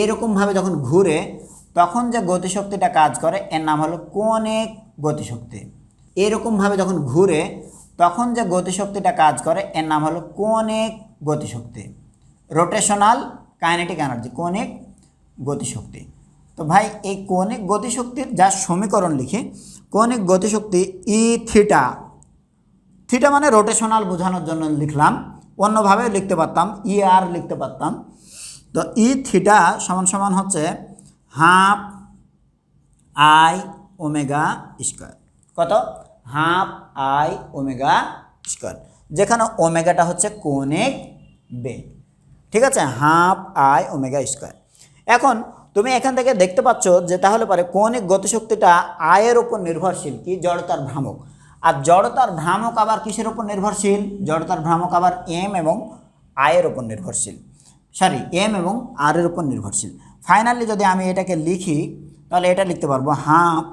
এরকমভাবে যখন ঘুরে, তখন যে গতিশক্তিটা কাজ করে, এর নাম হলো কোণিক গতিশক্তি। এরকমভাবে যখন ঘুরে, তখন যে গতিশক্তিটা কাজ করে, এর নাম হলো কোণিক গতিশক্তি। রোটেশনাল কাইনেটিক এনার্জি কোণিক গতিশক্তি। তো ভাই, এই কোণিক গতিশক্তির যা সমীকরণ লিখি, কোণিক গতিশক্তি ই থিটা থিটা মানে রোটেশনাল বোঝানোর জন্য লিখলাম অন্যভাবেও লিখতে পারতাম ই আর লিখতে পারতাম। তো ই থিটা সমান সমান হচ্ছে হাফ আই ওমেগা স্কোয়ার কত? হাফ আই ওমেগা স্কোয়ার যেখানে ওমেগাটা হচ্ছে কোণিক বেগ। ঠিক আছে? হাফ আই ওমেগা স্কোয়ার এখন তুমি এখান থেকে দেখতে পাচ্ছ যে তাহলে পারে কৌণিক গতিশক্তিটা আয়ের উপর নির্ভরশীল কি? জড়তার ভ্রামক। আর জড়তার ভ্রামক আবার কিসের উপর নির্ভরশীল? জড়তার ভ্রামক আবার এম এবং আয়ের উপর নির্ভরশীল। সরি এম এবং আর এর উপর নির্ভরশীল। ফাইনালি যদি আমি এটাকে লিখি, তাহলে এটা লিখতে পারব half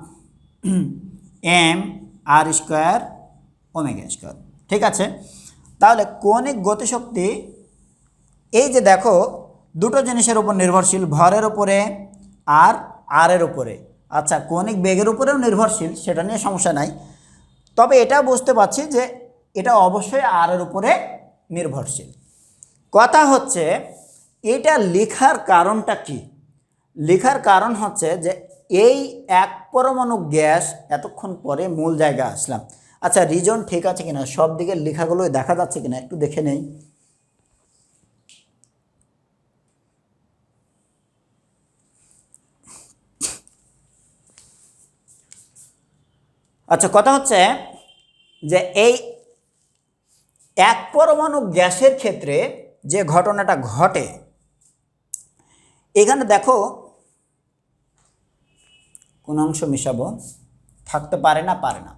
M R square omega square ঠিক আছে? তাহলে কৌণিক গতিশক্তি, এই যে দেখো, দুটো জিনিসের উপর নির্ভরশীল, ভরের উপরে আর আরের উপরে। আচ্ছা কৌণিক বেগের উপরেও নির্ভরশীল, সেটা নিয়ে সমস্যা নাই। তবে এটা বুঝতে পারছি যে এটা অবশ্যই আরের উপরে নির্ভরশীল। কথা হচ্ছে এটা লেখার কারণটা কি? লেখার কারণ হচ্ছে যে এই এক পরমাণু গ্যাস এতক্ষণ পরে মূল জায়গা আসলাম। আচ্ছা রিজন ঠিক আছে কিনা? সব দিকের লেখাগুলোই দেখা যাচ্ছে কিনা? একটু দেখে নেই। আচ্ছা কথা হচ্ছে যে এই এক পরমাণু গ্যাসের ক্ষেত্রে যে ঘটনাটা ঘটে এখানে দেখো কোন অংশ মিশাবো, থাকতে পারে না পারে না।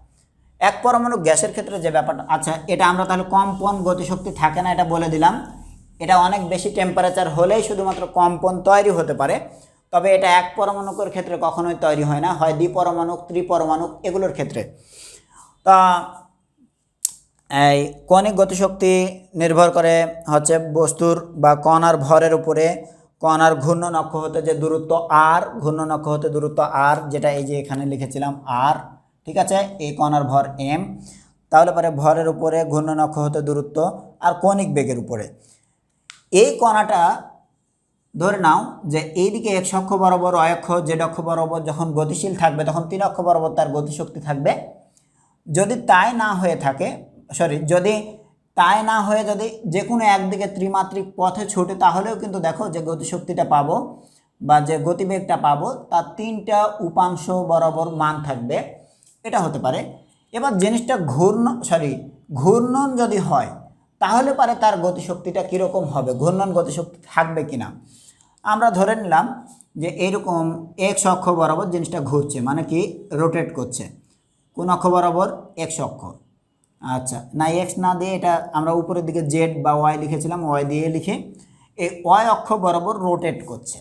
এক পরমাণু গ্যাসের ক্ষেত্রে যে ব্যাপারটা আচ্ছা এটা আমরা তাহলে কম্পন গতিশক্তি থাকে না, এটা বলে দিলাম। এটা অনেক বেশি টেম্পারেচার হলেই শুধুমাত্র কম্পন তৈরি হতে পারে। তবে এটা এক পরমাণুকের ক্ষেত্রে কখনোই তৈরি হয় না, হয় দ্বিপরমাণুক, ত্রিপরমাণুক, এগুলোর ক্ষেত্রে। তা, এই কণিক গতিশক্তি নির্ভর করে হচ্ছে বস্তুর বা কণার ভরের উপরে কণার ঘূর্ণন অক্ষ হতে যে দূরত্ব আর ঘূর্ণন অক্ষ হতে দূরত্ব আর, যেটা এই যে এখানে লিখেছিলাম আর, ঠিক আছে? এই কণার ভর এম। তাহলে পরে ভরের উপরে ঘূর্ণন অক্ষ হতে দূরত্ব আর কণিক বেগের উপরে। এই কণাটা ধরে নাও যে এইদিকে এক অক্ষ বরাবর অয়ক্ষ জেড অক্ষ বরাবর যখন গতিশীল থাকবে, তখন তিন অক্ষ বরাবর তার গতিশক্তি থাকবে। যদি তাই না হয়ে থাকে সরি যদি তাই না হয়ে যদি যে কোনো একদিকে ত্রিমাত্রিক পথে ছুটে, তাহলেও কিন্তু দেখো যে গতিশক্তিটা পাবো বা যে গতিবেগটা পাবো, তার তিনটা উপাংশ বরাবর মান থাকবে। এটা হতে পারে। এবার জিনিসটা ঘূর্ণ সরি ঘূর্ণন যদি হয়, তাহলে পারে তার গতিশক্তিটা কীরকম হবে? ঘূর্ণন গতিশক্তি থাকবে কি না আমরা ধরে নিলাম যে এরকম এক্স অক্ষ বরাবর জিনিসটা ঘুরছে মানে কি? রোটেট করছে। কোন অক্ষ বরাবর এক্স অক্ষ। আচ্ছা না এক্স না দিয়ে এটা আমরা উপরের দিকে জেড বা ওয়াই লিখেছিলাম ওয়াই দিয়ে লিখে এই ওয়াই অক্ষ বরাবর রোটেট করছে।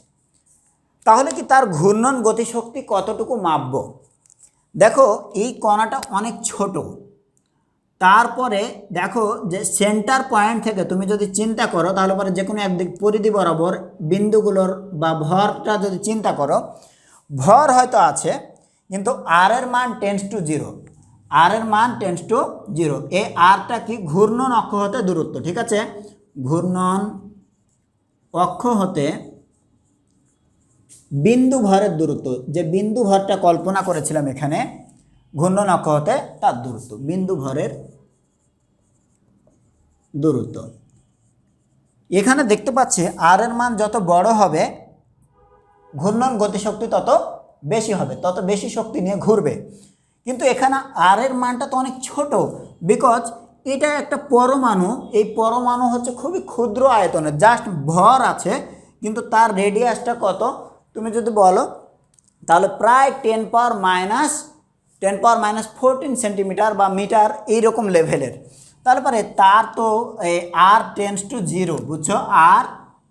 তাহলে কি তার ঘূর্ণন গতিশক্তি কতটুকু মাপব? দেখো, এই কণাটা অনেক ছোট। তারপরে দেখো যে সেন্টার পয়েন্ট থেকে তুমি যদি চিন্তা করো, তাহলে পরে যে কোনো একদিক পরিধি বরাবর বিন্দুগুলোর বা ভরটা যদি চিন্তা করো, ভর হয়তো আছে, কিন্তু আর এর মান টেন্স টু জিরো আর এর মান টেন্স টু জিরো এই আরটা কি ঘূর্ণন অক্ষ হতে দূরত্ব, ঠিক আছে? ঘূর্ণন অক্ষ হতে বিন্দু ভরের দূরত্ব। যে বিন্দু ভরটা কল্পনা করেছিলাম এখানে, ঘূর্ণন অক্ষ হতে তার দূরত্ব, বিন্দু ভরের দূরত্ব। এখানে দেখতে পাচ্ছি আর এর মান যত বড় হবে, ঘূর্ণন গতিশক্তি তত বেশি হবে, তত বেশি শক্তি নিয়ে ঘুরবে। কিন্তু এখানে আর এর মানটা তো অনেক ছোট বিকজ এটা একটা পরমাণু, এই পরমাণু হচ্ছে খুবই ক্ষুদ্র আয়তনে জাস্ট ভর আছে, কিন্তু তার রেডিয়াসটা কত? তুমি যদি বলো, তাহলে প্রায় ten power minus ten power minus fourteen centimetre বা মিটার এইরকম লেভেলের তারপরে তার তো আর টেন্স টু জিরো বুঝছ? আর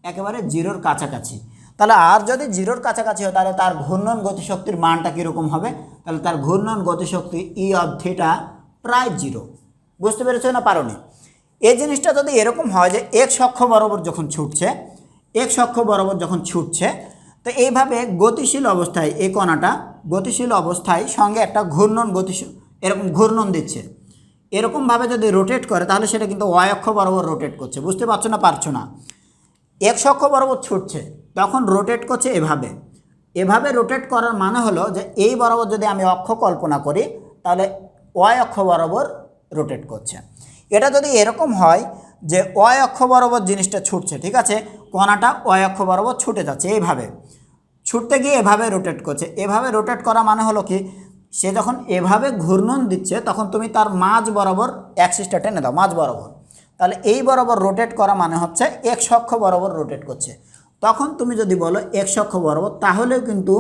একেবারে জিরোর কাছাকাছি। তাহলে আর যদি জিরোর কাছাকাছি হয়, তাহলে তার ঘূর্ণন গতিশক্তির মানটা কীরকম হবে? তাহলে তার ঘূর্ণন গতিশক্তি ই অফ থিটা প্রায় জিরো। বুঝতে পেরেছ না পারোনি? এই জিনিসটা যদি এরকম হয় যে এক অক্ষ বরাবর যখন ছুটছে এক অক্ষ বরাবর যখন ছুটছে, তো এইভাবে গতিশীল অবস্থায় এই কণাটা গতিশীল অবস্থায় সঙ্গে একটা ঘূর্ণন গতিশীল, এরকম ঘূর্ণন দিচ্ছে। এরকমভাবে যদি রোটেট করে, তাহলে সেটা কিন্তু ওয়াই অক্ষ বরাবর রোটেট করছে। বুঝতে পারছ না পারছ না? এক অক্ষ বরাবর ছুটছে। তখন রোটেট করছে এভাবে। এভাবে রোটেট করার মানে হলো যে এই বরাবর যদি আমি অক্ষ কল্পনা করি, তাহলে ওয়াই অক্ষ বরাবর রোটেট করছে। এটা যদি এরকম হয় যে ওয়াই অক্ষ বরাবর জিনিসটা ছুটছে, ঠিক আছে? কণাটা ওয়াই অক্ষ বরাবর ছুটে যাচ্ছে এইভাবে। ছুটতে গিয়ে এভাবে রোটেট করছে। এভাবে রোটেট করা মানে হলো কি? সে যখন এভাবে ঘূর্ণন দিচ্ছে, তখন তুমি তার মাঝ বরাবর অ্যাক্সিসটা টেনে দাও, মাঝ বরাবর। তাহলে এই বরাবর রোটেট করা মানে হচ্ছে এক অক্ষ বরাবর রোটেট করছে। তখন তুমি যদি বলো এক অক্ষ বরাবর, তাহলেও কিন্তু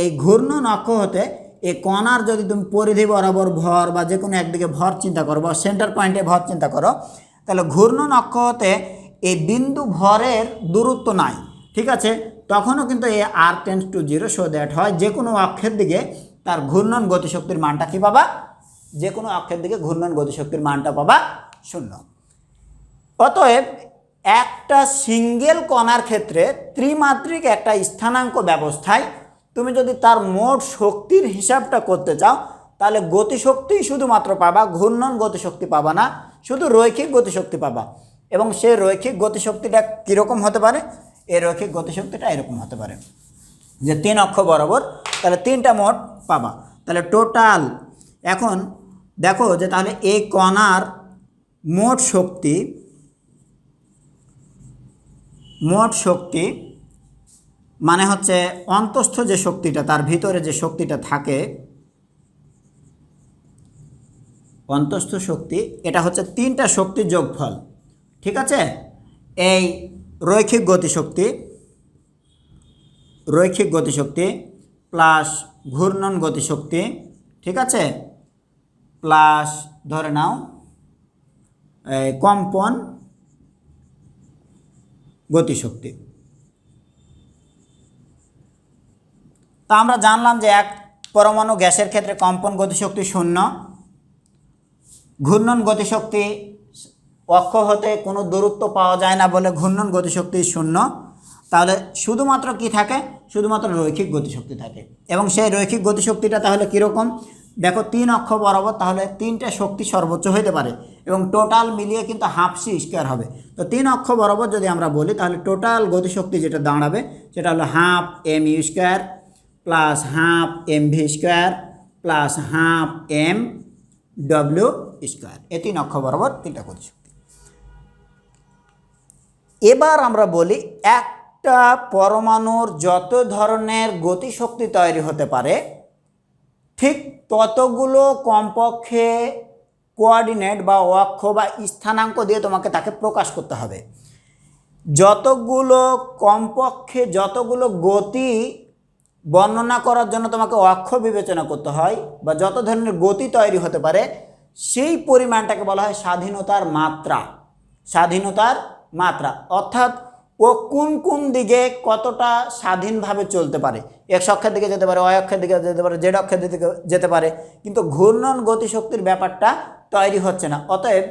এই ঘূর্ণন অক্ষ হতে এই কণার যদি তুমি পরিধি বরাবর ভর বা যে কোনো একদিকে ভর চিন্তা করো বা সেন্টার পয়েন্টে ভর চিন্তা করো, তাহলে ঘূর্ণন অক্ষ হতে এই বিন্দু ভরের দূরত্ব নাই, ঠিক আছে? তখনও কিন্তু এই R tends to zero so that হয় যে কোনো অক্ষের দিকে তার ঘূর্ণন গতিশক্তির মানটা কী পাবা? যে কোনো অক্ষের দিকে ঘূর্ণন গতিশক্তির মানটা পাবা শূন্য। অতএব একটা সিঙ্গেল কণার ক্ষেত্রে ত্রিমাত্রিক একটা স্থানাঙ্ক ব্যবস্থায় তুমি যদি তার মোট শক্তির হিসাবটা করতে চাও, তাহলে গতিশক্তি শুধুমাত্র পাবা, ঘূর্ণন গতিশক্তি পাবা না, শুধু রৈখিক গতিশক্তি পাবা। এবং সেই রৈখিক গতিশক্তিটা কীরকম হতে পারে? এই রৈখিক গতিশক্তিটা এরকম হতে পারে। যে তিন অক্ষ বরাবর, তাহলে তিনটা মোট পাবা। তাহলে টোটাল, এখন দেখো যে তাহলে এই কণার মোট শক্তি মোট শক্তি মানে হচ্ছে অন্তস্থ যে শক্তিটা, তার ভিতরে যে শক্তিটা থাকে, অন্তস্থ শক্তি, এটা হচ্ছে তিনটা শক্তির যোগফল। ঠিক আছে? এই রৈখিক গতিশক্তি রৈখিক গতিশক্তি প্লাস ঘূর্ণন গতিশক্তি, ঠিক আছে? প্লাস ধরে নাও কম্পন গতিশক্তি। তা আমরা জানলাম যে এক পরমাণু গ্যাসের ক্ষেত্রে কম্পন গতিশক্তি শূন্য। ঘূর্ণন গতিশক্তি অক্ষ হতে কোনো দূরত্ব পাওয়া যায় না বলে ঘূর্ণন গতিশক্তি শূন্য। তাহলে শুধুমাত্র কি থাকে? শুধুমাত্র রৈখিক গতিশক্তি থাকে। এবং সেই রৈখিক গতিশক্তিটা তাহলে কীরকম? দেখো তিন অক্ষ বরাবর তাহলে তিনটে শক্তি সর্বোচ্চ হতে পারে এবং টোটাল মিলিয়ে কিন্তু হাফ সি স্কোয়ার হবে। তো তিন অক্ষ বরাবর যদি আমরা বলি তাহলে টোটাল গতিশক্তি যেটা দাঁড়াবে সেটা হলো half M U square plus half M V square plus half M W square. এ তিন অক্ষ বরাবর তিনটা গতিশক্তি। এবার আমরা বলি একটা পরমাণুর যত ধরনের গতিশক্তি তৈরি হতে পারে ঠিক ততগুলো কমপক্ষে কোঅর্ডিনেট বা অক্ষ বা স্থানাঙ্ক দিয়ে তোমাকে তাকে প্রকাশ করতে হবে। যতগুলো কমপক্ষে যতগুলো গতি বর্ণনা করার জন্য তোমাকে অক্ষ বিবেচনা করতে হয় বা যত ধরনের গতি তৈরি হতে পারে, সেই পরিমাণটাকে বলা হয় স্বাধীনতার মাত্রা। স্বাধীনতার মাত্রা। অর্থাৎ ও কোন কোন দিকে কতটা স্বাধীনভাবে চলতে পারে? এক অক্ষের দিকে যেতে পারে অয় অক্ষের দিকে যেতে পারে জেড অক্ষের দিকে যেতে পারে, কিন্তু ঘূর্ণন গতিশক্তির ব্যাপারটা তৈরি হচ্ছে না। অতএব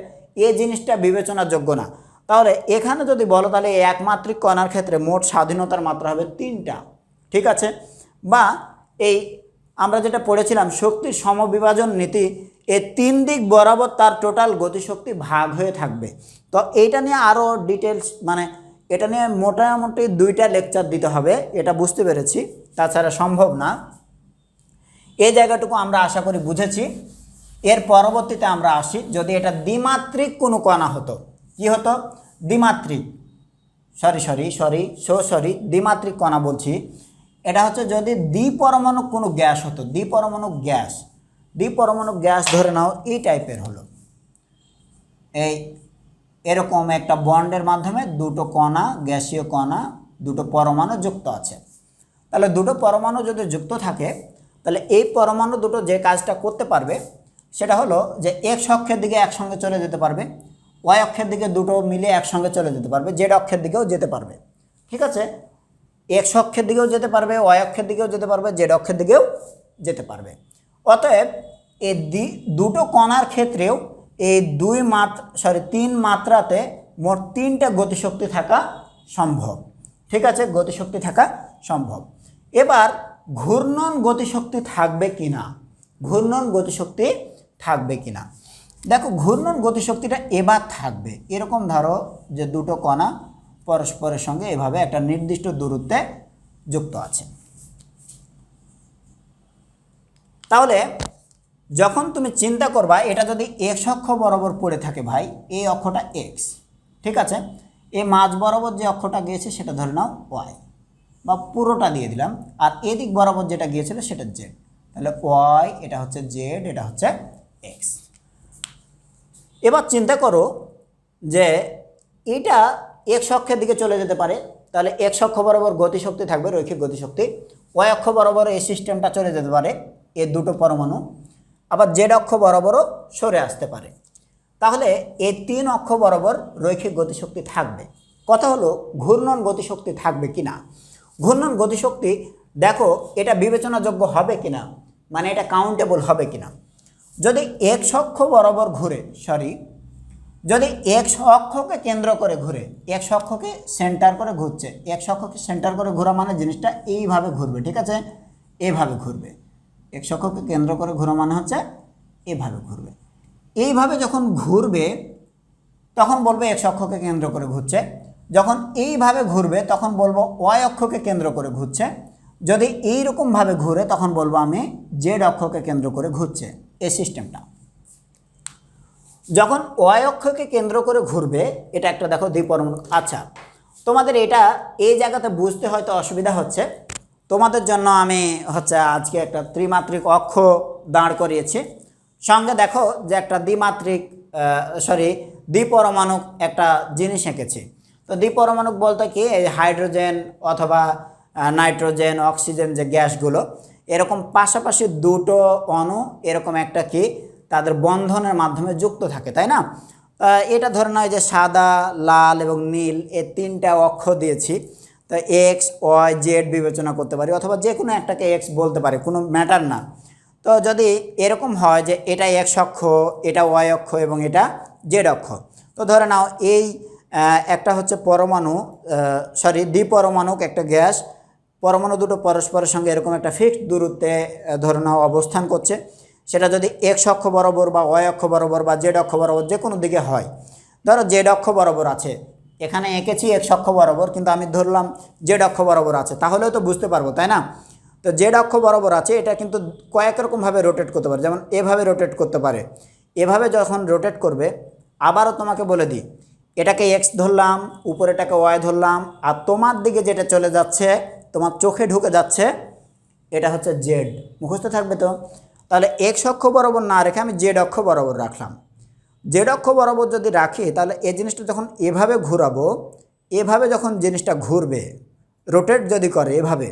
এ জিনিসটা বিবেচনাযোগ্য না। তাহলে এখানে যদি বলো তাহলে একমাত্রিক কণার ক্ষেত্রে মোট স্বাধীনতার মাত্রা হবে তিনটা, ঠিক আছে? বা এই আমরা যেটা পড়েছিলাম, শক্তির সমবিভাজন নীতি এই তিন দিক বরাবর তার টোটাল গতিশক্তি ভাগ হয়ে থাকবে। তো এইটা নিয়ে আরও ডিটেলস মানে এটা নিয়ে মোটামুটি দুইটা লেকচার দিতে হবে, এটা বুঝতে পেরেছি। তাছাড়া সম্ভব না। এই জায়গাটুকু আমরা আশা করি বুঝেছি। এর পরবর্তীতে আমরা আসি, যদি এটা দ্বিমাত্রিক কোনো কণা হতো, কি হতো? দ্বিমাত্রিক। Sorry sorry sorry, so sorry, দ্বিমাত্রিক কণা বলছি। এটা হচ্ছে যদি দ্বিপরমাণু কোনো গ্যাস হতো দ্বিপরমাণু গ্যাস দ্বিপরমাণু গ্যাস ধরে নাও এই টাইপের হলো। এই এরকম একটা বন্ডের মাধ্যমে দুটো কণা, গ্যাসীয় কণা, দুটো পরমাণু যুক্ত আছে। তাহলে দুটো পরমাণু যদি যুক্ত থাকে, তাহলে এই পরমাণু দুটো যে কাজটা করতে পারবে, সেটা হলো যে এক্স অক্ষের দিকে একসঙ্গে চলে যেতে পারবে ওয়াই অক্ষের দিকে দুটো মিলে একসঙ্গে চলে যেতে পারবে জেড অক্ষের দিকেও যেতে পারবে। ঠিক আছে? এক্স অক্ষের দিকেও যেতে পারবে ওয়াই অক্ষের দিকেও যেতে পারবে জেড অক্ষের দিকেও যেতে পারবে। অতএব দি- দুটো কণার ক্ষেত্রেও এই দুই মাত্রা সরি তিন মাত্রাতে মোট তিনটা গতিশক্তি থাকা সম্ভব। ঠিক আছে? গতিশক্তি থাকা সম্ভব। এবার ঘূর্ণন গতিশক্তি থাকবে কি না ঘূর্ণন গতিশক্তি থাকবে কি না দেখো, ঘূর্ণন গতিশক্তিটা এবার থাকবে। এরকম ধরো যে দুটো কণা পরস্পরের সঙ্গে এভাবে একটা নির্দিষ্ট দূরত্বে যুক্ত আছে। তাহলে যখন তুমি চিন্তা করবা, এটা যদি এক্স অক্ষ বরাবর পড়ে থাকে ভাই এই অক্ষটা এক্স ঠিক আছে? এই মাঝ বরাবর যে অক্ষটা গিয়েছে, সেটা ধরে নাও ওয়াই বা পুরোটা দিয়ে দিলাম, আর এদিক বরাবর যেটা গিয়েছিল, সেটা জেড তাহলে ওয়াই এটা হচ্ছে জেড এটা হচ্ছে এক্স এবার চিন্তা করো যে এটা এক্স অক্ষের দিকে চলে যেতে পারে, তাহলে এক্স অক্ষ বরাবর গতিশক্তি থাকবে, রৈখিক গতিশক্তি ওয়াই অক্ষ বরাবর এই সিস্টেমটা চলে যেতে পারে এর দুটো পরমাণু আবার জেড অক্ষ বরাবরও সরে আসতে পারে। তাহলে এই তিন অক্ষ বরাবর রৈখিক গতিশক্তি থাকবে। কথা হলো ঘূর্ণন গতিশক্তি থাকবে কি না ঘূর্ণন গতিশক্তি, দেখো, এটা বিবেচনাযোগ্য হবে কি না মানে এটা কাউন্টেবল হবে কি না যদি এক অক্ষ বরাবর ঘুরে সরি যদি এক অক্ষকে কেন্দ্র করে ঘুরে এক অক্ষকে সেন্টার করে ঘুরছে এক অক্ষকে সেন্টার করে ঘোরা মানে জিনিসটা এইভাবে ঘুরবে, ঠিক আছে? এইভাবে ঘুরবে। এক অক্ষকে কেন্দ্র করে ঘোরা মানে হচ্ছে এভাবে ঘুরবে। এইভাবে যখন ঘুরবে, তখন বলবে এক অক্ষকে কেন্দ্র করে ঘুরছে। যখন এইভাবে ঘুরবে, তখন বলব ওয়াই অক্ষকে কেন্দ্র করে ঘুরছে। যদি এইরকমভাবে ঘুরে, তখন বলব আমি জেড অক্ষকে কেন্দ্র করে ঘুরছে এই সিস্টেমটা। যখন ওয়াই অক্ষকে কেন্দ্র করে ঘুরবে, এটা একটা দেখো দ্বিপরমাণু আচ্ছা তোমাদের এটা এই জায়গাতে বুঝতে হয়তো অসুবিধা হচ্ছে। তোমাদের জন্য আমি হচ্ছে আজকে একটা ত্রিমাত্রিক অক্ষ দাঁড় করিয়েছি। সঙ্গে দেখো যে একটা দ্বিমাত্রিক সরি দ্বিপরমাণু একটা জিনিস এঁকেছি। তো দ্বিপরমাণু বলতে কি? এই হাইড্রোজেন অথবা নাইট্রোজেন, অক্সিজেন যে গ্যাসগুলো, এরকম পাশাপাশি দুটো অণু এরকম একটা কি? তাদের বন্ধনের মাধ্যমে যুক্ত থাকে, তাই না? এটা ধরে নয় যে সাদা, লাল এবং নীল এ তিনটা অক্ষ দিয়েছি। তো এক্স ওয়াই জেড বিবেচনা করতে পারি অথবা যে কোনো একটাকে এক্স বলতে পারি, কোনো ম্যাটার না। তো যদি এরকম হয় যে এটা এক্স অক্ষ, এটা ওয়াই অক্ষ এবং এটা জেড অক্ষ, তো ধরে নাও এই একটা হচ্ছে পরমাণু সরি দ্বিপরমাণুক একটা গ্যাস, পরমাণু দুটো পরস্পরের সঙ্গে এরকম একটা ফিক্সড দূরত্বে ধরে নাও অবস্থান করছে। সেটা যদি এক্স অক্ষ বরাবর বা ওয়াই অক্ষ বরাবর বা জেড অক্ষ বরাবর যে কোনো দিকে হয়, ধরো জেড অক্ষ বরাবর আছে এখানে এঁকেছি এক্স অক্ষ বরাবর, কিন্তু আমি ধরলাম জেড অক্ষ বরাবর আছে। তাহলেও তো বুঝতে পারব, তাই না? তো জেড অক্ষ বরাবর আছে, এটা কিন্তু কয়েক রকমভাবে রোটেট করতে পারে। যেমন এভাবে রোটেট করতে পারে। এভাবে যখন রোটেট করবে, আবারও তোমাকে বলে দিই, এটাকে এক্স ধরলাম উপরেটাকে ওয়াই ধরলাম, আর তোমার দিকে যেটা চলে যাচ্ছে, তোমার চোখে ঢুকে যাচ্ছে, এটা হচ্ছে জেড মুখস্থ থাকবে তো? তাহলে এক্স অক্ষ বরাবর না রেখে আমি জেড অক্ষ বরাবর রাখলাম। জেড অক্ষ বরাবর যদি রাখি, তাহলে এই জিনিসটা যখন এভাবে ঘোরাবো, এভাবে যখন জিনিসটা ঘুরবে রোটেট যদি করে এভাবে,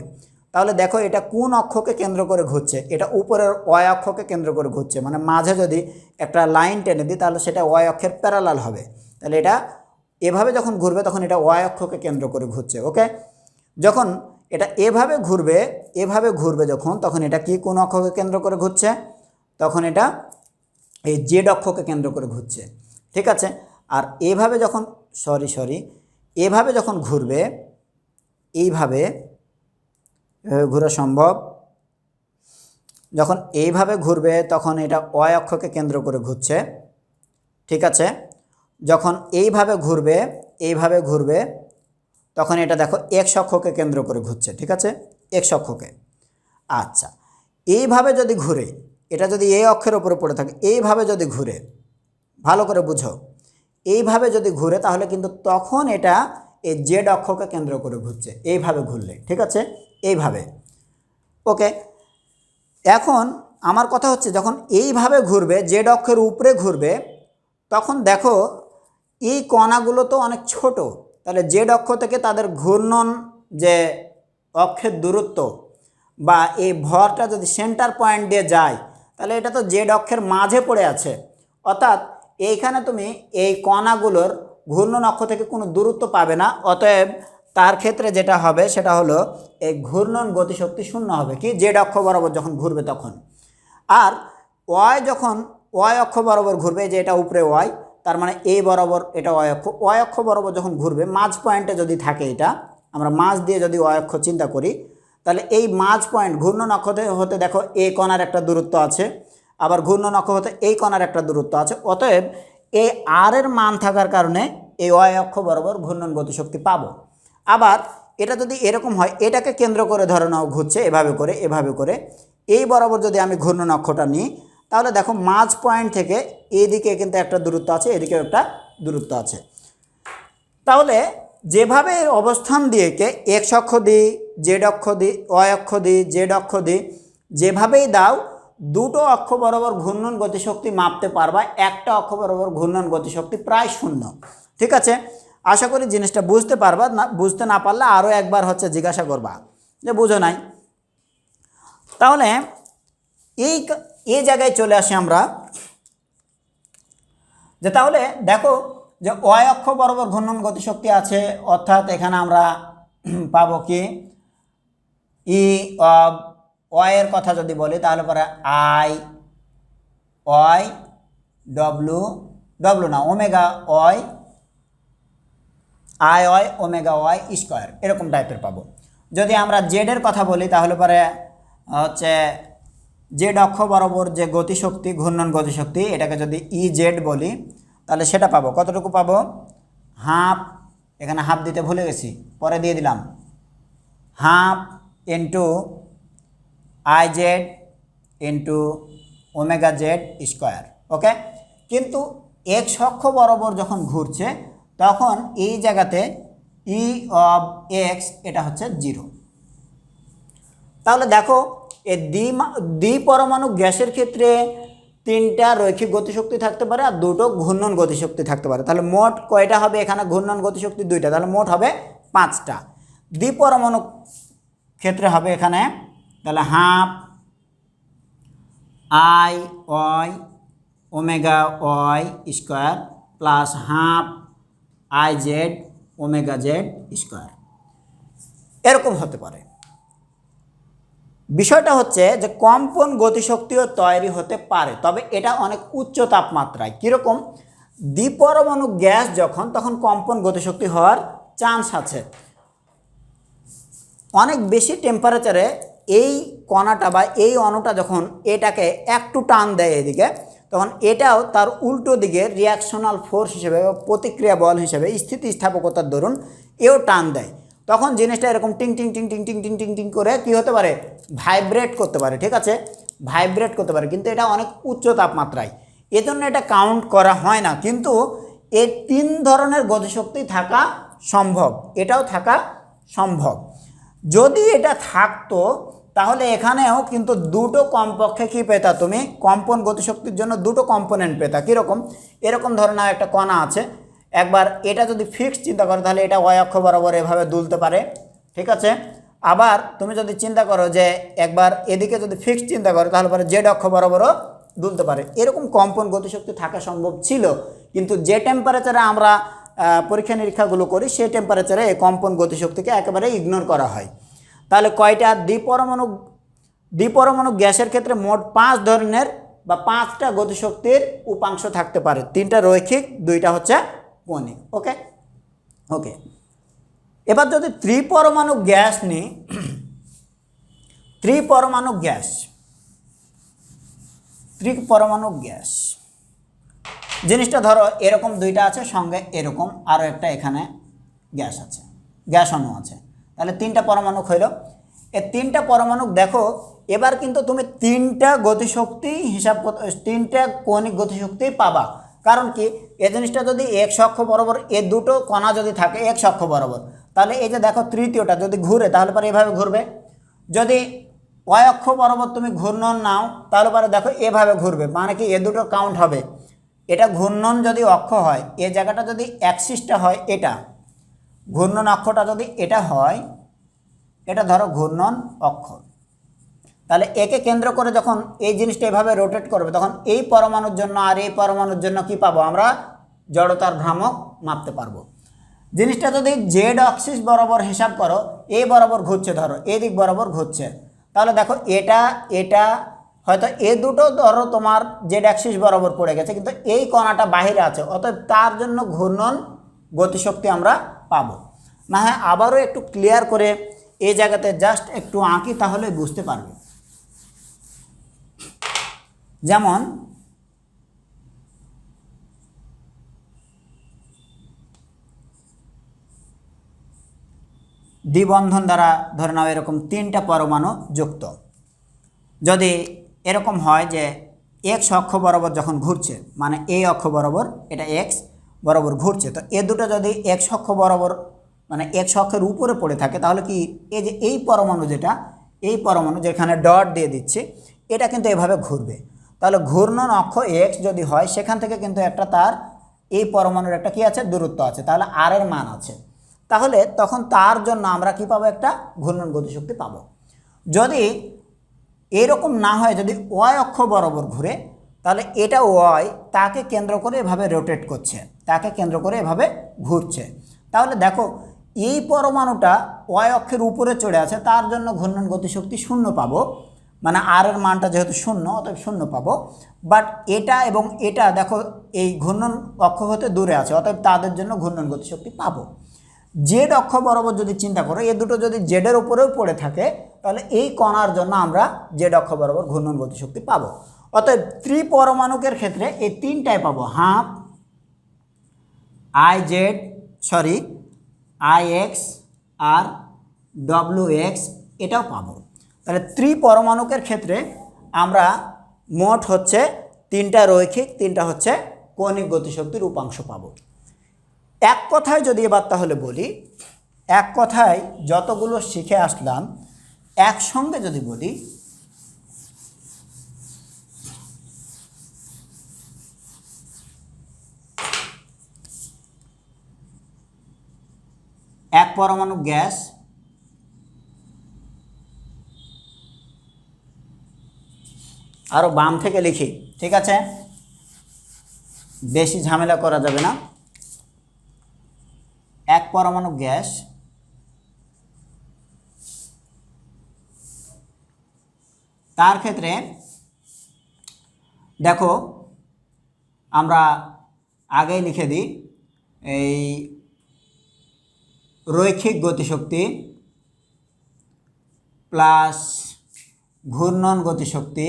তাহলে দেখো এটা কোন অক্ষকে কেন্দ্র করে ঘুরছে? এটা উপরের ওয়াই অক্ষকে কেন্দ্র করে ঘুরছে। মানে মাঝে যদি একটা লাইন টেনে দিই, তাহলে সেটা ওয়াই অক্ষের প্যারালাল হবে। তাহলে এটা এভাবে যখন ঘুরবে, তখন এটা ওয়াই অক্ষকে কেন্দ্র করে ঘুরছে ওকে যখন এটা এভাবে ঘুরবে এভাবে ঘুরবে যখন, তখন এটা কি কোন অক্ষকে কেন্দ্র করে ঘুরছে? তখন এটা এই জেড অক্ষকে কেন্দ্র করে ঘুরছে, ঠিক আছে? আর এভাবে যখন, সরি সরি, এভাবে যখন ঘুরবে, এইভাবে ঘোরা সম্ভব? যখন এইভাবে ঘুরবে, তখন এটা অয় অক্ষকে কেন্দ্র করে ঘুরছে, ঠিক আছে? যখন এইভাবে ঘুরবে এইভাবে ঘুরবে, তখন এটা দেখো এক্স অক্ষকে কেন্দ্র করে ঘুরছে, ঠিক আছে? এক্স অক্ষকে। আচ্ছা এইভাবে যদি ঘুরে এটা যদি এই অক্ষের ওপরে পড়ে থাকে, এইভাবে যদি ঘুরে, ভালো করে বুঝো, এইভাবে যদি ঘুরে, তাহলে কিন্তু তখন এটা এই জেড অক্ষকে কেন্দ্র করে ঘুরছে। এইভাবে ঘুরলে, ঠিক আছে? এইভাবে। ওকে? এখন আমার কথা হচ্ছে, যখন এইভাবে ঘুরবে জেড অক্ষের উপরে ঘুরবে, তখন দেখো, এই কণাগুলো তো অনেক ছোট। তাহলে জেড অক্ষ থেকে তাদের ঘূর্ণন যে অক্ষের দূরত্ব বা এই ভরটা যদি সেন্টার পয়েন্ট দিয়ে যায় তাহলে এটা তো জেড অক্ষের মাঝে পড়ে আছে। অর্থাৎ এইখানে তুমি এই কণাগুলোর ঘূর্ণন অক্ষ থেকে কোনো দূরত্ব পাবে না, অতএব তার ক্ষেত্রে যেটা হবে সেটা হলো এই ঘূর্ণন গতিশক্তি শূন্য হবে, কি? জেড অক্ষ বরাবর যখন ঘুরবে তখন। আর ওয়াই যখন ওয়াই অক্ষ বরাবর ঘুরবে যে এটা উপরে ওয়াই, তার মানে এই বরাবর এটা ওয়াই অক্ষ ওয়াই অক্ষ বরাবর যখন ঘুরবে, মাঝ পয়েন্টে যদি থাকে এটা, আমরা মাঝ দিয়ে যদি ওয়াই অক্ষ চিন্তা করি তাহলে এই মাঝ পয়েন্ট ঘূর্ণন অক্ষ হতে- দেখো এ কণার একটা দূরত্ব আছে, আবার ঘূর্ণন অক্ষ হতে এই কণার একটা দূরত্ব আছে। অতএব এই আর এর মান থাকার কারণে এই ওয়াই অক্ষ বরাবর ঘূর্ণন গতিশক্তি পাবো। আবার এটা যদি এরকম হয়, এটাকে কেন্দ্র করে ধরে নাও ঘুরছে, এভাবে করে এভাবে করে, এই বরাবর যদি আমি ঘূর্ণন অক্ষটা নিই, তাহলে দেখো মাঝ পয়েন্ট থেকে এদিকে কিন্তু একটা দূরত্ব আছে এদিকে একটা দূরত্ব আছে। তাহলে যেভাবে অবস্থান দিয়ে কে এক্স অক্ষ দিই জেড অক্ষ দিই ওয়াই অক্ষ দিই জেড অক্ষ দিই যেভাবেই দাও, দুটো অক্ষ বরাবর ঘূর্ণন গতিশক্তি মাপতে পারবা, একটা অক্ষ বরাবর ঘূর্ণন গতিশক্তি প্রায় শূন্য। ঠিক আছে? আশা করি জিনিসটা বুঝতে পারবা, না, বুঝতে না পারলে আরও একবার হচ্ছে জিজ্ঞাসা করবা। যে বুঝো নাই? তাহলে এই এই জায়গায় চলে আসি আমরা। যে তাহলে দেখো যে অয় অক্ষ বরাবর ঘূর্ণন গতিশক্তি আছে, অর্থাৎ এখানে আমরা পাবো কি? ই অয়ের কথা যদি বলি, তাহলে পরে আই অয় ডব্লু ডব্লু না, omega y I y omega y square, এরকম টাইপের পাবো। যদি আমরা জেডের কথা বলি, তাহলে পরে হচ্ছে জেড অক্ষ বরাবর যে গতিশক্তি, ঘূর্ণন গতিশক্তি, এটাকে যদি ই জেড বলি তাহলে সেটা পাবো। কতটুকু পাবো? হাফ, এখানে হাফ দিতে ভুলে গেছি, পরে দিয়ে দিলাম। Half into I Z into omega Z square, okay? কিন্তু এক্স অক্ষ বরাবর যখন ঘুরছে, তখন এই জায়গাতে ই অফ এক্স, এটা হচ্ছে জিরো। তাহলে দেখো দ্বি দ্বি পরমাণু গ্যাসের ক্ষেত্রে তিনটা রৈখিক গতিশক্তি থাকতে পারে আর দুটো ঘূর্ণন গতিশক্তি থাকতে পারে। তাহলে মোট কয়টা হবে এখানে ঘূর্ণন গতিশক্তি দুইটা? তাহলে মোট হবে পাঁচটা। দ্বিপরমাণু ক্ষেত্রে হবে এখানে, তাহলে half I Y omega Y square plus half I Z omega Z square. এরকম হতে পারে। বিষয়টা হচ্ছে যে কম্পন গতিশক্তিও তৈরি হতে পারে, তবে এটা অনেক উচ্চ তাপমাত্রায়। কীরকম? দ্বিপরমাণু গ্যাস যখন, তখন কম্পন গতিশক্তি হওয়ার চান্স আছে। অনেক বেশি টেম্পারেচারে এই কণাটা বা এই অণুটা যখন এটাকে একটু টান দেয় এদিকে, তখন এটাও তার উল্টো দিকে রিয়াকশনাল ফোর্স হিসেবে প্রতিক্রিয়া বল হিসেবে স্থিতিস্থাপকতার দরুন এও টান দেয়। তখন জিনিসটা এরকম টিং টিং টিং টিং টিং টিং টিং টিং করে কি হতে পারে? ভাইব্রেট করতে পারে, ঠিক আছে? ভাইব্রেট করতে পারে, কিন্তু এটা অনেক উচ্চ তাপমাত্রায়। এজন্য এটা কাউন্ট করা হয় না, কিন্তু এই তিন ধরনের গতিশক্তি থাকা সম্ভব, এটাও থাকা সম্ভব। যদি এটা থাকতো, তাহলে এখানেও কিন্তু দুটো কমপক্ষে কী পেতা তুমি? কম্পন গতিশক্তির জন্য দুটো কম্পোনেন্ট পেতা, কীরকম? এরকম ধরনের একটা কণা আছে। একবার এটা যদি ফিক্সড চিন্তা করো, তাহলে এটা ওয়াই অক্ষ বরাবর এভাবে দুলতে পারে, ঠিক আছে? আবার তুমি যদি চিন্তা করো যে একবার এদিকে যদি ফিক্সড চিন্তা করো, তাহলে পরে জেড অক্ষ বরাবরও দুলতে পারে। এরকম কম্পন গতিশক্তি থাকা সম্ভব ছিল, কিন্তু যে টেম্পারেচারে আমরা পরীক্ষা নিরীক্ষাগুলো করি, সেই টেম্পারেচারে এই কম্পন গতিশক্তিকে একেবারে ইগনোর করা হয়। তাহলে কয়টা? দ্বিপরমাণু দ্বিপরমাণু গ্যাসের ক্ষেত্রে মোট পাঁচ ধরনের বা পাঁচটা গতিশক্তির উপাংশ থাকতে পারে। তিনটা রৈখিক, দুইটা হচ্ছে কণিক ওকে ওকে এবার যদি ত্রিপরমাণু গ্যাস নিই, ত্রিপরমাণু গ্যাস ত্রিপরমাণু গ্যাস, জিনিসটা ধরো এরকম দুইটা আছে, সঙ্গে এরকম আরও একটা এখানে গ্যাস আছে, গ্যাস অণু আছে। তাহলে তিনটা পরমাণু হইল। এই তিনটা পরমাণু দেখো, এবার কিন্তু তুমি তিনটা গতিশক্তি হিসাব তিনটা কৌণিক গতিশক্তি পাবা। কারণ কি? এই জিনিসটা যদি এক অক্ষ বরাবর, এ দুটো কণা যদি থাকে এক অক্ষ বরাবর, তাহলে এই যে দেখো তৃতীয়টা যদি ঘুরে, তাহলে পরে এভাবে ঘুরবে। যদি ওয়াই অক্ষ বরাবর তুমি ঘূর্ণন নাও, তাহলে পরে দেখো এভাবে ঘুরবে মানে কি এ দুটো কাউন্ট হবে। এটা ঘূর্ণন যদি অক্ষ হয়, এ জায়গাটা যদি অ্যাক্সিসটা হয়, এটা। ঘূর্ণন অক্ষটা যদি এটা হয়, এটা ধরো ঘূর্ণন অক্ষ। তাহলে একে কেন্দ্র করে যখন এই জিনিসটা এভাবে রোটেট করবে, তখন এই পরমাণুর জন্য আর এই পরমাণুর জন্য কি পাবো? আমরা জড়তার ভ্রামক মাপতে পারব। জিনিসটা যদি জেড অক্সিস বরাবর হিসাব করো এ বরাবর ঘুরছে ধরো এদিক বরাবর ঘুরছে। তাহলে দেখো এটা এটা, হয়তো এ দুটো ধরো তোমার জেড অ্যাক্সিস বরাবর পড়ে গেছে, কিন্তু এই কণাটা বাহিরে আছে, অতএব তার জন্য ঘূর্ণন গতিশক্তি আমরা পাবো। না হ্যাঁ আবারও একটু ক্লিয়ার করে এই জায়গাতে জাস্ট একটু আঁকি, তাহলে বুঝতে পারবে। যেমন, দ্বিবন্ধন দ্বারা ধরে নাও এরকম তিনটা পরমাণু যুক্ত। যদি এরকম হয় যে এক্স অক্ষ বরাবর যখন ঘুরছে মানে এই অক্ষ বরাবর, এটা এক্স বরাবর ঘুরছে, তো এ দুটো যদি এক্স অক্ষ বরাবর মানে এক্স অক্ষের উপরে পড়ে থাকে, তাহলে কি এই যে এই পরমাণু যেটা, এই পরমাণু যেখানে ডট দিয়ে দিচ্ছে, এটা কিন্তু এভাবে ঘুরবে। তাহলে ঘূর্ণন অক্ষ এক্স যদি হয়, সেখান থেকে কিন্তু একটা তার এই পরমাণুর একটা কি আছে? দূরত্ব আছে। তাহলে আর এর মান আছে। তাহলে তখন তার জন্য আমরা কি পাবো? একটা ঘূর্ণন গতিশক্তি পাবো। যদি এরকম না হয়, যদি ওয়াই অক্ষ বরাবর ঘুরে, তাহলে এটা ওয়াই তাকে কেন্দ্র করে এভাবে রোটেট করছে। তাকে কেন্দ্র করে এভাবে ঘুরছে। তাহলে দেখো, এই পরমাণুটা ওয়াই অক্ষের উপরে চড়ে আছে, তার জন্য ঘূর্ণন গতিশক্তি শূন্য পাবো। মানে আর এর মানটা যেহেতু শূন্য, অতএব শূন্য পাবো। বাট এটা এবং এটা দেখো, এই ঘূর্ণন অক্ষ হতে দূরে আছে, অতএব তাদের জন্য ঘূর্ণন গতিশক্তি পাবো। জেড অক্ষ বরাবর যদি চিন্তা করো, এ দুটো যদি জেডের উপরেও পড়ে থাকে, তাহলে এই কণার জন্য আমরা জেড অক্ষ বরাবর ঘূর্ণন গতিশক্তি পাবো। অতএব ত্রিপরমাণুকের ক্ষেত্রে এই তিনটাই পাবো, half I Z sorry I X R W X এটাও পাবো। তাহলে ত্রিপরমাণুকের ক্ষেত্রে আমরা মোট হচ্ছে তিনটা রৈখিক, তিনটা হচ্ছে কৌণিক গতিশক্তির উপাংশ পাবো। এক কথায় যদি এবার তাহলে বলি, এক কথায় যতগুলো শিখে আসলাম, একসঙ্গে যদি বলি, এক পরমাণু গ্যাস আরও বাম থেকে লিখি, ঠিক আছে? বেশি ঝামেলা করা যাবে না। এক পরমাণু গ্যাস, তার ক্ষেত্রে দেখো, আমরা আগেই লিখে দিই, এই রৈখিক গতিশক্তি প্লাস ঘূর্ণন গতিশক্তি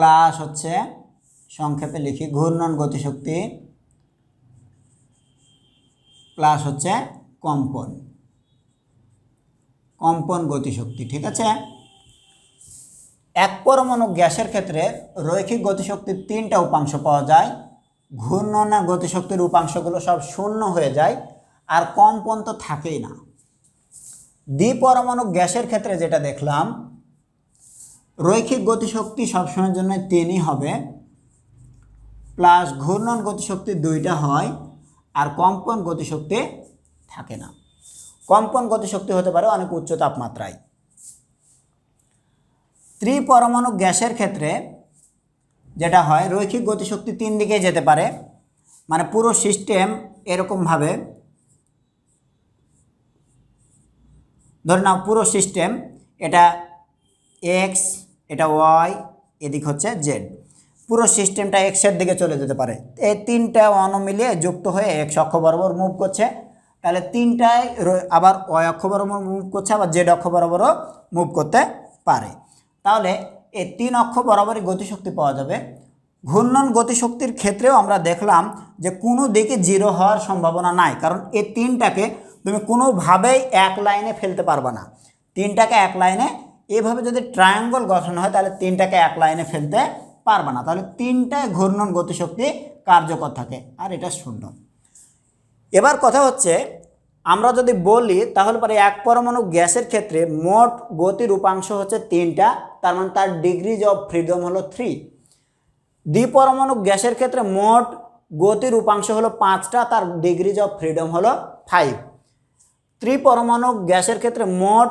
প্লাস হচ্ছে সংক্ষেপে লিখি, ঘূর্ণন গতিশক্তি প্লাস হচ্ছে কম্পন। কম্পন গতিশক্তি, ঠিক আছে? এক পরমাণু গ্যাসের ক্ষেত্রে রৈখিক গতিশক্তির তিনটা উপাংশ পাওয়া যায়। ঘূর্ণন গতিশক্তির উপাংশগুলো সব শূন্য হয়ে যায়, আর কম্পন তো থাকেই না। দ্বিপরমাণু গ্যাসের ক্ষেত্রে যেটা দেখলাম রৈখিক গতিশক্তি সবসময়ের জন্য তিনই হবে। প্লাস ঘূর্ণন গতিশক্তি দুইটা হয় আর কম্পন গতিশক্তি থাকে না। কম্পন গতিশক্তি হতে পারে অনেক উচ্চ তাপমাত্রায়। ত্রিপরমাণু গ্যাসের ক্ষেত্রে যেটা হয়, রৈখিক গতিশক্তি তিন দিকে যেতে পারে। মানে পুরো সিস্টেম এরকমভাবে। ধরে নাও পুরো সিস্টেম এটা এক্স এটা ওয়াই এদিক হচ্ছে জেড পুরো সিস্টেমটা এক্সের দিকে চলে যেতে পারে। এই তিনটা অণ মিলিয়ে যুক্ত হয়ে এক্স অক্ষ বরাবর মুভ করছে। তাহলে তিনটায় আবার ওয়াই অক্ষ বরাবর মুভ করছে, আবার জেড অক্ষ বরাবরও মুভ করতে পারে। তাহলে এই তিন অক্ষ বরাবরই গতিশক্তি পাওয়া যাবে। ঘূর্ণন গতিশক্তির ক্ষেত্রেও আমরা দেখলাম যে কোনো দিকে জিরো হওয়ার সম্ভাবনা নাই, কারণ এই তিনটাকে তুমি কোনোভাবেই এক লাইনে ফেলতে পারবে না। তিনটাকে এক লাইনে এভাবে যদি ট্রায়াঙ্গল গঠন হয়, তাহলে তিনটাকে এক লাইনে ফেলতে পারবে না। তাহলে তিনটায় ঘূর্ণন গতিশক্তি কার্যকর থাকে। আর এটা শূন্য। এবার কথা হচ্ছে, আমরা যদি বলি, তাহলে পরে এক পরমাণু গ্যাসের ক্ষেত্রে মোট গতির উপাংশ হচ্ছে তিনটা, তার মানে তার ডিগ্রিজ অফ ফ্রিডম হলো থ্রি দ্বিপরমাণু গ্যাসের ক্ষেত্রে মোট গতির উপাংশ হলো পাঁচটা, তার ডিগ্রিজ অফ ফ্রিডম হলো ফাইভ ত্রিপরমাণু গ্যাসের ক্ষেত্রে মোট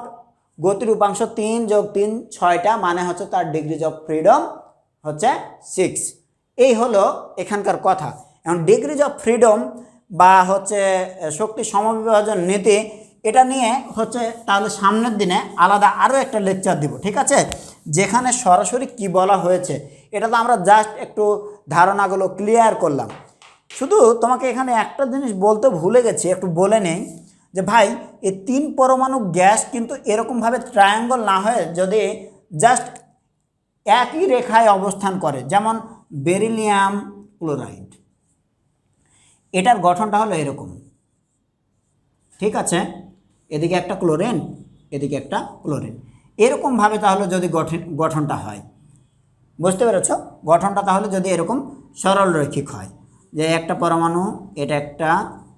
গতির উপাংশ তিন যোগ তিন ছয়টা মানে হচ্ছে তার ডিগ্রিজ অফ ফ্রিডম হচ্ছে সিক্স এই হলো এখানকার কথা। এখন ডিগ্রিজ অফ ফ্রিডম বা হচ্ছে শক্তি সমবিভাজন নীতি, এটা নিয়ে হচ্ছে তাহলে সামনের দিনে আলাদা আরও একটা লেকচার দিব, ঠিক আছে? যেখানে সরাসরি কি বলা হয়েছে, এটা তো আমরা জাস্ট একটু ধারণাগুলো ক্লিয়ার করলাম। শুধু তোমাকে এখানে একটা জিনিস বলতে ভুলে গেছি, একটু বলে নেই। যে ভাই, এই তিন পরমাণু গ্যাস কিন্তু এরকমভাবে ট্রায়াঙ্গল না হয়ে যদি জাস্ট একই রেখায় অবস্থান করে, যেমন বেরিলিয়াম ক্লোরাইড এটার গঠনটা হলো এরকম। ঠিক আছে? এদিকে একটা ক্লোরিন এদিকে একটা ক্লোরিন এরকমভাবে তাহলে যদি গঠন, গঠনটা হয়। বুঝতে পেরেছ? গঠনটা তাহলে যদি এরকম সরল রৈখিক হয়। যে একটা পরমাণু, এটা একটা,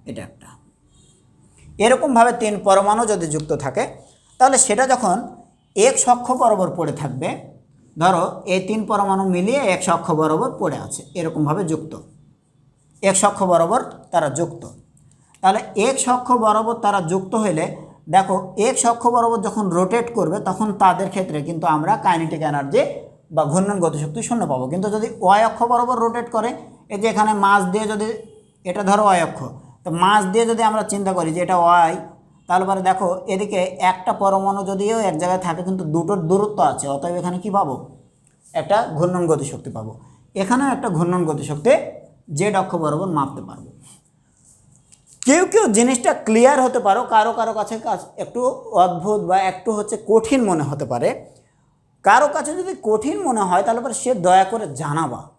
এটা। এরকমভাবে তিন পরমাণু যদি যুক্ত থাকে, তাহলে সেটা যখন এক অক্ষ বরাবর পড়ে থাকবে, ধরো এই তিন পরমাণু মিলিয়ে এক অক্ষ বরাবর পড়ে আছে, এরকমভাবে যুক্ত। এক অক্ষ বরাবর তারা যুক্ত। তাহলে এক অক্ষ বরাবর তারা যুক্ত হলে দেখো এক অক্ষ বরাবর যখন রোটেট করবে, তখন তাদের ক্ষেত্রে কিন্তু আমরা কাইনেটিক এনার্জি বা ঘূর্ণন গতিশক্তি শূন্য পাবো। কিন্তু যদি ওয়াই অক্ষ বরাবর রোটেট করে, এই যে এখানে মাছ দিয়ে যদি, এটা ধরো ওয়াই অক্ষ তো মাছ দিয়ে যদি আমরা চিন্তা করি যে এটা ওয়াই, তাহলে পরে দেখো এদিকে একটা পরমাণু যদিও এক জায়গায় থাকে, কিন্তু দুটোর দূরত্ব আছে, অতএব এখানে কি পাবো? একটা ঘূর্ণন গতিশক্তি পাবো। এখানেও একটা ঘূর্ণন গতিশক্তি জেড অক্ষ বরাবর মাপতে পারব। কেউ কেউ জিনিসটা ক্লিয়ার হতে পারো, কারও কারও কাছ- একটু অদ্ভুত বা একটু হচ্ছে কঠিন মনে হতে পারে। কারও কাছে যদি কঠিন মনে হয়, তাহলে পরে সে দয়া করে জানাবা।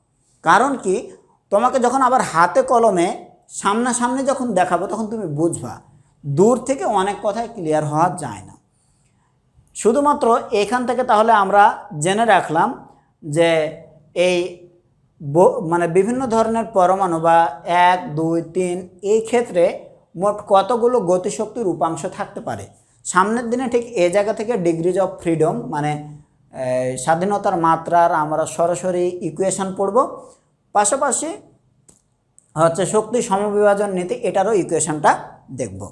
কারণ কি? তোমাকে যখন আবার হাতে কলমে সামনাসামনি যখন দেখাবো, তখন তুমি বুঝবা, দূর থেকে অনেক কথাই ক্লিয়ার হওয়া যায় না। শুধুমাত্র এখান থেকে তাহলে আমরা জেনে রাখলাম যে এই মানে বিভিন্ন ধরনের পরমাণু বা এক, দুই, তিন, এই ক্ষেত্রে মোট কতগুলো গতিশক্তির উপাংশ থাকতে পারে? সামনের দিনে ঠিক এ জায়গা থেকে ডিগ্রিজ অফ ফ্রিডম মানে স্বাধীনতার মাত্রার আমরা সরাসরি ইকুয়েশন পড়ব। পাশাপাশি হচ্ছে শক্তি সমবিভাজন নীতি এটারও ইকুয়েশনটা দেখব।